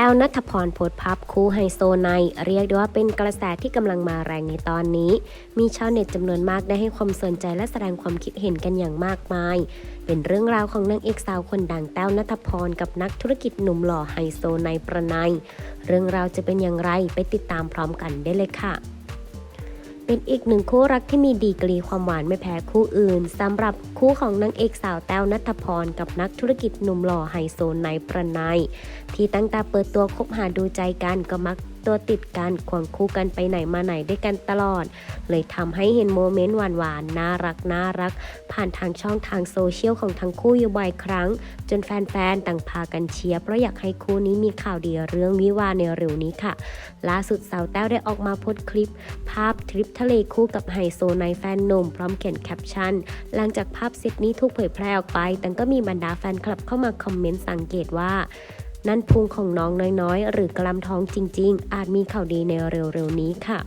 ต้วนัทพรโพสต์ภาพคู่ไฮโซไนเรียกได้ว่าเป็นกระแสที่กำลังมาแรงในตอนนี้ มีชาวเน็ตจำนวนมากได้ให้ความสนใจและแสดงความคิดเห็นกันอย่างมากมาย เป็นเรื่องราวของนางเอกสาวคนดังแต้วนัทพรกับนักธุรกิจหนุ่มหล่อไฮโซไนประไนยเรื่องราวจะเป็นอย่างไรไปติดตามพร้อมกันได้เลยค่ะ เป็นอีกหนึ่งคู่รักที่มีดีกรีความหวานไม่แพ้คู่อื่นสำหรับคู่ของนางเอกสาวแต้วนัทพร กับนักธุรกิจหนุ่มหล่อไฮโซไนประนายที่ตั้งแต่เปิดตัวคบหาดูใจกันก็มัก ตัวติดกันควงคู่กันไปไหนมาไหนด้วยกันตลอด เลยทำให้เห็นโมเมนต์หวานๆน่ารักน่ารัก ผ่านทางช่องทางโซเชียลของทั้งคู่อยู่บ่อยครั้ง จนแฟนๆต่างพากันเชียร์เพราะอยากให้คู่นี้มีข่าวดีเรื่องวิวาในเร็วนี้ค่ะ ล่าสุดสาวแต้วได้ออกมาโพสต์คลิป ภาพทริปทะเลคู่กับไฮโซในแฟนหนุ่มพร้อมเขียนแคปชั่น หลังจากภาพเซตนี้ถูกเผยแพร่ออกไปแต่ก็มีบรรดาแฟนคลับเข้ามาคอมเมนต์สังเกตว่า นั่นพุงของน้องน้อยๆ หรือกลำท้องจริง ๆ อาจมีข่าวดีในเร็วๆนี้ค่ะ